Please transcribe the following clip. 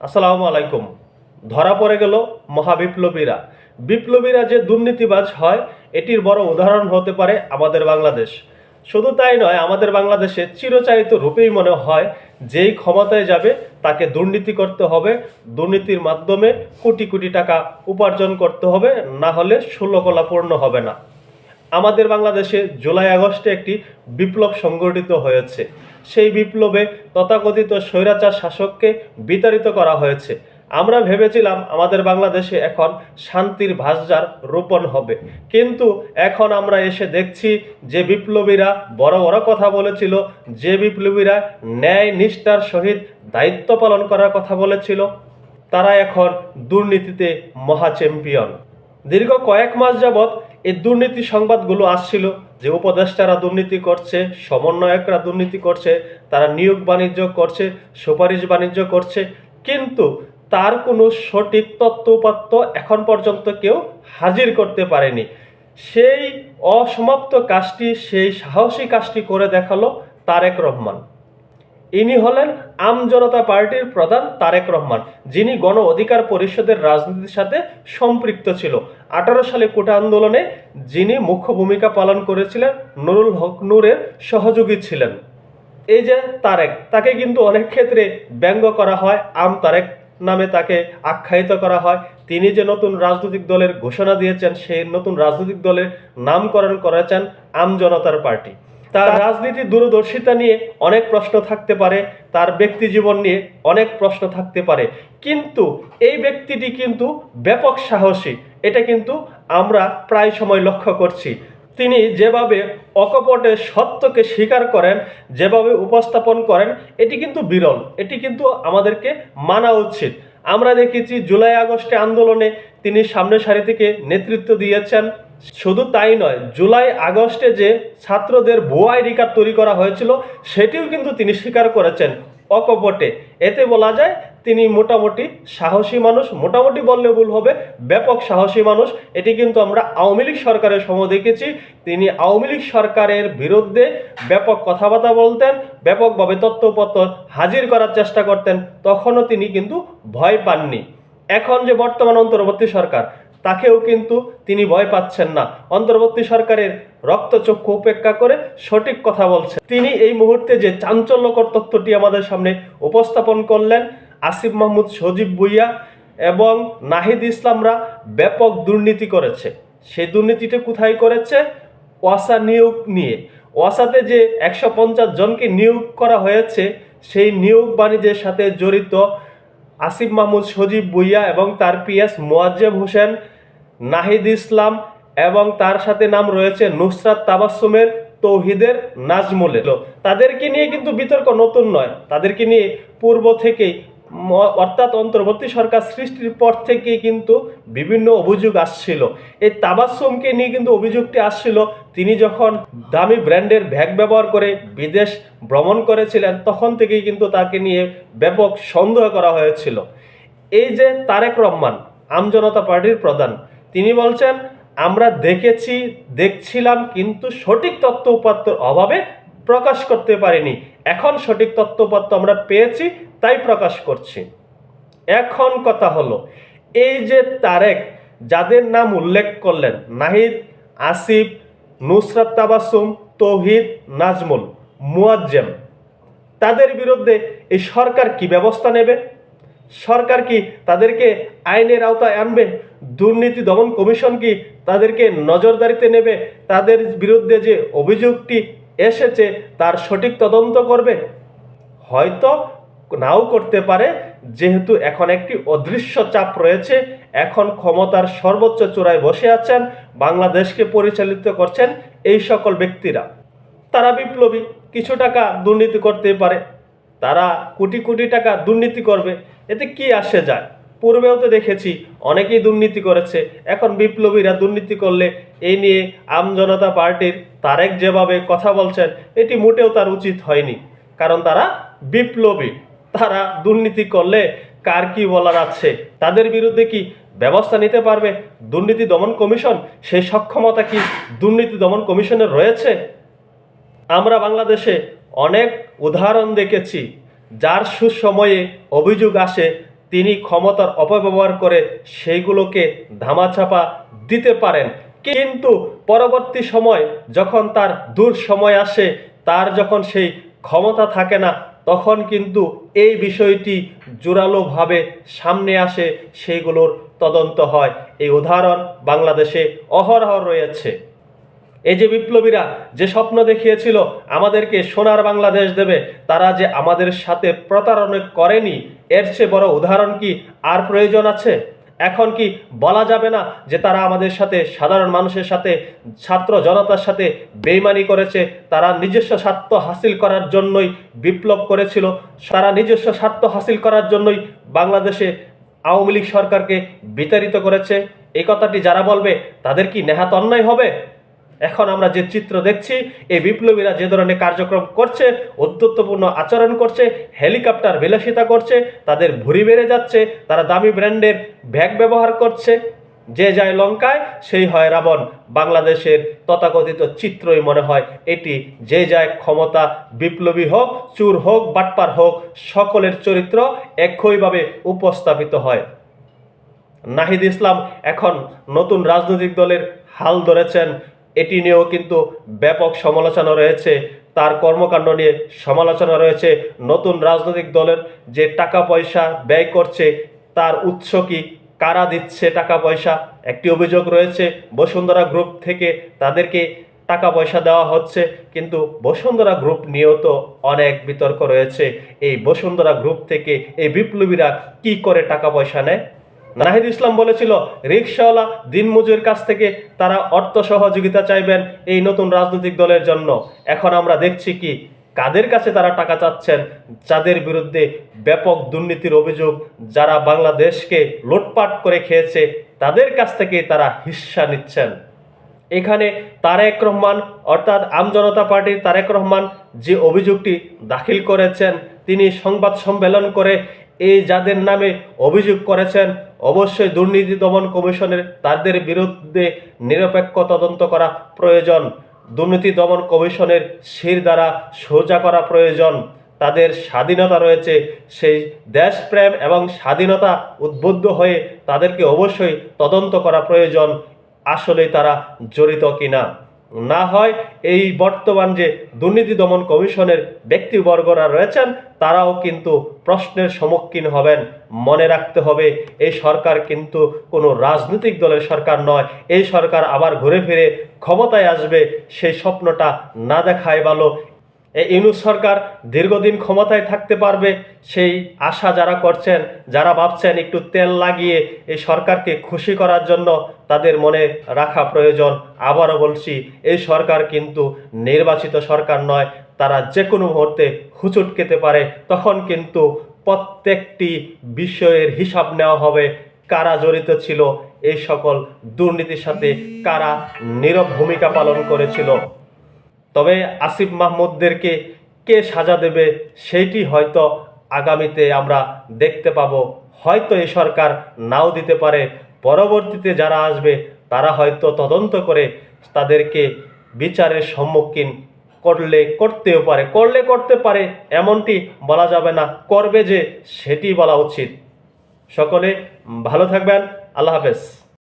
আসসালামু আলাইকুম। ধরা পড়ে গেল মহাবিপ্লবীরা। বিপ্লবীরা যে দুর্নীতিবাজ হয়, এটির বড় উদাহরণ হতে পারে আমাদের বাংলাদেশ। শুধু তাই নয়, আমাদের বাংলাদেশে চিরচারিত রূপেই মনে হয়, যেই ক্ষমতায় যাবে, তাকে দুর্নীতি করতে হবে। দুর্নীতির মাধ্যমে কোটি কোটি টাকা উপার্জন করতে হবে, না হলে ষোলকলা পূর্ণ হবে না। আমাদের বাংলাদেশে জুলাই আগস্টে একটি বিপ্লব সংগঠিত হয়েছে। সেই বিপ্লবে তথাকথিত স্বৈরাচার শাসককে বিতাড়িত করা হয়েছে। আমরা ভেবেছিলাম আমাদের বাংলাদেশে এখন শান্তির ভাস্যার রোপণ হবে। কিন্তু এখন আমরা এসে দেখছি যে বিপ্লবীরা বড় বড় কথা বলেছিল, যে বিপ্লবীরা ন্যায় নিষ্ঠার সহিত দায়িত্ব পালন করার কথা বলেছিল, তারা এখন দুর্নীতিতে মহা চ্যাম্পিয়ন দীর্ঘ কয়েক মাস যাবৎ এই দুর্নীতি সংবাদগুলো আসছিল যে উপদেষ্টারা দুর্নীতি করছে, সমন্বয়করা দুর্নীতি করছে, তারা নিয়োগ বাণিজ্য করছে, সুপারিশ বাণিজ্য করছে, কিন্তু তার কোনো সঠিক তত্ত্বপাত্য এখন পর্যন্ত কেউ হাজির করতে পারেনি। সেই অসমাপ্ত কাজটি, সেই সাহসী কাজটি করে দেখাল তারেক রহমান। ইনি হলেন আম জনতা পার্টির প্রধান তারেক রহমান, যিনি গণ অধিকার পরিষদের রাজনীতির সাথে সম্পৃক্ত ছিল। আঠারো সালে কোটা আন্দোলনে যিনি মুখ্য ভূমিকা পালন করেছিলেন, নুরুল হক নূরের সহযোগী ছিলেন। এই যে তারেক, তাকে কিন্তু অনেক ক্ষেত্রে ব্যঙ্গ করা হয়, আম তারেক নামে তাকে আখ্যায়িত করা হয়। তিনি যে নতুন রাজনৈতিক দলের ঘোষণা দিয়েছেন, সেই নতুন রাজনৈতিক দলের নামকরণ করেছেন আম জনতার পার্টি। তার রাজনীতি দূরদর্শিতা নিয়ে অনেক প্রশ্ন থাকতে পারে, তার ব্যক্তি জীবন নিয়ে অনেক প্রশ্ন থাকতে পারে। কিন্তু এই ব্যক্তিটি কিন্তু ব্যাপক সাহসী, এটা কিন্তু আমরা প্রায় সময় লক্ষ্য করছি। তিনি যেভাবে অকপটে সত্যকে স্বীকার করেন, যেভাবে উপস্থাপন করেন, এটি কিন্তু বিরল, এটি কিন্তু আমাদেরকে মানা উচিত। আমরা দেখেছি জুলাই আগস্টে আন্দোলনে তিনি সামনে সারি থেকে নেতৃত্ব দিয়েছেন। শুধু তাই নয়, জুলাই আগস্টে যে ছাত্রদের ভুয়া আইডি কার্ড তৈরি করা হয়েছিল, সেটিও কিন্তু তিনি স্বীকার করেছেন অকপটে। এতে বলা যায়, তিনি মোটামুটি সাহসী মানুষ, মোটামুটি বললে ভুল হবে, ব্যাপক সাহসী মানুষ। এটি কিন্তু আমরা আওয়ামী লীগ সরকারের সময় দেখেছি। তিনি আওয়ামী লীগ সরকারের বিরুদ্ধে ব্যাপক কথাবার্তা বলতেন, ব্যাপকভাবে তথ্যপত্র হাজির করার চেষ্টা করতেন। তখনও তিনি কিন্তু ভয় পাননি। এখন যে বর্তমান অন্তর্বর্তী সরকার তাকেও কিন্তু তিনি ভয় পাচ্ছেন না। অন্তর্বর্তী সরকারের রক্তচক্ষু উপেক্ষা করে সঠিক কথা বলছেন। তিনি এই মুহূর্তে যে চাঞ্চল্যকর তথ্যটি আমাদের সামনে উপস্থাপন করলেন, আসিফ মাহমুদ, সজীব ভুইয়া এবং নাহিদ ইসলামরা ব্যাপক দুর্নীতি করেছে। সেই দুর্নীতিটা কোথায় করেছে? ওয়াসা নিয়োগ নিয়ে। ওয়াসাতে যে একশো পঞ্চাশ জনকে নিয়োগ করা হয়েছে, সেই নিয়োগ বাণিজ্যের সাথে জড়িত আসিফ মাহমুদ, সজীব বুইয়া এবং তার পিএস মোয়াজ্জেব হোসেন, নাহিদ ইসলাম এবং তার সাথে নাম রয়েছে নুসরাত তাবাসুমের তৌহিদের নাজমুলের। তাদেরকে নিয়ে কিন্তু বিতর্ক নতুন নয়। তাদেরকে নিয়ে পূর্ব থেকেই অর্থাৎ অন্তর্বর্তী সরকার সৃষ্টির পর থেকেই কিন্তু বিভিন্ন অভিযোগ আসছিল। এই তাবাসমকে নিয়ে কিন্তু অভিযোগটি আসছিল, তিনি যখন দামি ব্র্যান্ডের ব্যাগ ব্যবহার করে বিদেশ ভ্রমণ করেছিলেন, তখন থেকেই কিন্তু তাকে নিয়ে ব্যাপক সন্দেহ করা হয়েছিল। এই যে তারেক রহমান আমজনতা পার্টির প্রধান, তিনি বলছেন, আমরা দেখেছি, দেখছিলাম, কিন্তু সঠিক তথ্য উপাত্তর অভাবে প্রকাশ করতে পারিনি। এখন সঠিক তথ্যপত্র আমরা পেয়েছি তাই প্রকাশ করছি। এখন কথা হলো, এই যে তারেক, যাদের নাম উল্লেখ করলেন নাহিদ, আসিফ, নুসরাত তাবাসুম, তৌহিদ, নাজমুল, মুয়াজ্জেম, তাদের বিরুদ্ধে এই সরকার কি ব্যবস্থা নেবে? সরকার কি তাদেরকে আইনের আওতায় আনবে? দুর্নীতি দমন কমিশন কি তাদেরকে নজরদারিতে নেবে? তাদের বিরুদ্ধে যে অভিযোগটি এসেছে, তার সঠিক তদন্ত করবে? হয়তো নাও করতে পারে, যেহেতু এখন একটি অদৃশ্য চাপ রয়েছে, এখন ক্ষমতার সর্বোচ্চ চূড়ায় বসে আছেন, বাংলাদেশকে পরিচালিত করছেন এই সকল ব্যক্তিরা। তারা বিপ্লবী, কিছু টাকা দুর্নীতি করতে পারে, তারা কোটি কোটি টাকা দুর্নীতি করবে, এতে কি আসে যায়? পূর্বেও তো দেখেছি, অনেকেই দুর্নীতি করেছে, এখন বিপ্লবীরা দুর্নীতি করলে এই নিয়ে আম জনতা পার্টির তারেক যেভাবে কথা বলছেন, এটি মোটেও তার উচিত হয়নি, কারণ তারা বিপ্লবী। তারা দুর্নীতি করলে কার কি বলার আছে? তাদের বিরুদ্ধে কি ব্যবস্থা নিতে পারবে দুর্নীতি দমন কমিশন? সেই সক্ষমতা কি দুর্নীতি দমন কমিশনের রয়েছে? আমরা বাংলাদেশে অনেক উদাহরণ দেখেছি, যার সুসময়ে অভিযোগ আসে তিনি ক্ষমতার অপব্যবহার করে সেইগুলোকে ধামাচাপা দিতে পারেন। কিন্তু পরবর্তী সময় যখন তার দূর সময় আসে, তার যখন সেই ক্ষমতা থাকে না তখন কিন্তু এই বিষয়টি জোরালোভাবে সামনে আসে, সেইগুলোর তদন্ত হয়। এই উদাহরণ বাংলাদেশে অহরহ রয়েছে। এই যে বিপ্লবীরা যে স্বপ্ন দেখিয়েছিল, আমাদেরকে সোনার বাংলাদেশ দেবে, তারা যে আমাদের সাথে প্রতারণা করেনি, এর চেয়ে বড় উদাহরণ কি আর প্রয়োজন আছে? এখন কি বলা যাবে না যে তারা আমাদের সাথে, সাধারণ মানুষের সাথে, ছাত্র জনতার সাথে বেইমানি করেছে? তারা নিজস্ব স্বার্থ হাসিল করার জন্যই বিপ্লব করেছিল। তারা নিজস্ব স্বার্থ হাসিল করার জন্যই বাংলাদেশে আওয়ামী লীগ সরকারকে বিতাড়িত করেছে। এই কথাটি যারা বলবে, তাদের কি নেহাত অন্যায় হবে? এখন আমরা যে চিত্র দেখছি, এই বিপ্লবীরা যে ধরনের কার্যক্রম করছে অধ্যত্বপূর্ণ আচরণ করছে, হেলিকপ্টার বিলাসিতা করছে, তাদের ভুঁড়ি বেড়ে যাচ্ছে, তারা দামি ব্র্যান্ডের ব্যাগ ব্যবহার করছে। যে যায় লঙ্কায়, সেই হয় রাবণ। বাংলাদেশের তথাকথিত চিত্রই মনে হয় এটি। যে যায় ক্ষমতা বিপ্লবী হোক, চুর হোক, বাটপার হোক, সকলের চরিত্র একইভাবে উপস্থাপিত হয়। নাহিদ ইসলাম এখন নতুন রাজনৈতিক দলের হাল ধরেছেন। এটি নিয়েও কিন্তু ব্যাপক সমালোচনা রয়েছে। তার কর্মকাণ্ড নিয়ে সমালোচনা রয়েছে নতুন রাজনৈতিক দলের যে টাকা পয়সা ব্যয় করছে, তার উৎস কি, কারা দিচ্ছে টাকা পয়সা? একটি অভিযোগ রয়েছে, বসুন্ধরা গ্রুপ থেকে তাদেরকে টাকা পয়সা দেওয়া হচ্ছে, কিন্তু বসুন্ধরা গ্রুপ নিয়েও তো অনেক বিতর্ক রয়েছে। এই বসুন্ধরা গ্রুপ থেকে এই বিপ্লবীরা কি করে টাকা পয়সা নেয়? নাহিদ ইসলাম বলেছিল রিক্সাওয়ালা দিনমজুর কাছ থেকে তারা অর্থ সহযোগিতা চাইবেন এই নতুন রাজনৈতিক দলের জন্য। এখন আমরা দেখছি কি, কাদের কাছে তারা টাকা চাচ্ছেন, যাদের বিরুদ্ধে ব্যাপক দুর্নীতির অভিযোগ, যারা বাংলাদেশকে লুটপাট করে খেয়েছে, তাদের কাছ থেকে তারা হিস্সা নিচ্ছেন। এখানে তারেক রহমান, অর্থাৎ আমজনতা পার্টির তারেক রহমান, যে অভিযোগটি দাখিল করেছেন, তিনি সংবাদ সম্মেলন করে এই যাদের নামে অভিযোগ করেছেন অবশ্যই দুর্নীতি দমন কমিশনের তাদের বিরুদ্ধে নিরপেক্ষ তদন্ত করা প্রয়োজন। দুর্নীতি দমন কমিশনের শির দ্বারা সোজা করা প্রয়োজন। তাদের স্বাধীনতা রয়েছে। সেই দেশপ্রেম এবং স্বাধীনতা উদ্বুদ্ধ হয়ে তাদেরকে অবশ্যই তদন্ত করা প্রয়োজন। আসলে তারা জড়িত কিনা? না হয় এই বর্তমান যে দুর্নীতি দমন কমিশনের ব্যক্তিবর্গরা রয়েছেন, তারাও কিন্তু প্রশ্নের সম্মুখীন হবেন। মনে রাখতে হবে, এই সরকার কিন্তু কোনো রাজনৈতিক দলের সরকার নয়। এই সরকার আবার ঘুরে ফিরে ক্ষমতায় আসবে, সেই স্বপ্নটা না দেখায় ভালো। এই ইউনুস সরকার দীর্ঘদিন ক্ষমতায় থাকতে পারবে সেই আশা যারা করছেন, যারা ভাবছেন একটু তেল লাগিয়ে এই সরকারকে খুশি করার জন্য তাদের মনে রাখা প্রয়োজন। আবারও বলছি, এই সরকার কিন্তু নির্বাচিত সরকার নয়, তারা যে কোনো মুহূর্তে হুচুট খেতে পারে। তখন কিন্তু প্রত্যেকটি বিষয়ের হিসাব নেওয়া হবে কারা জড়িত ছিল, এই সকল দুর্নীতির সাথে কারা নীরব ভূমিকা পালন করেছিল। তবে আসিফ মাহমুদদেরকে কে সাজা দেবে সেইটি হয়তো আগামীতে আমরা দেখতে পাবো। হয়তো এ সরকার নাও দিতে পারে। পরবর্তীতে যারা আসবে, তারা হয়তো তদন্ত করে তাদেরকে বিচারের সম্মুখীন করলে করতেও পারে। করলে করতে পারে, এমনটি বলা যাবে না। করবে যে, সেটি বলা উচিত। সকলে ভালো থাকবেন। আল্লাহ হাফেজ।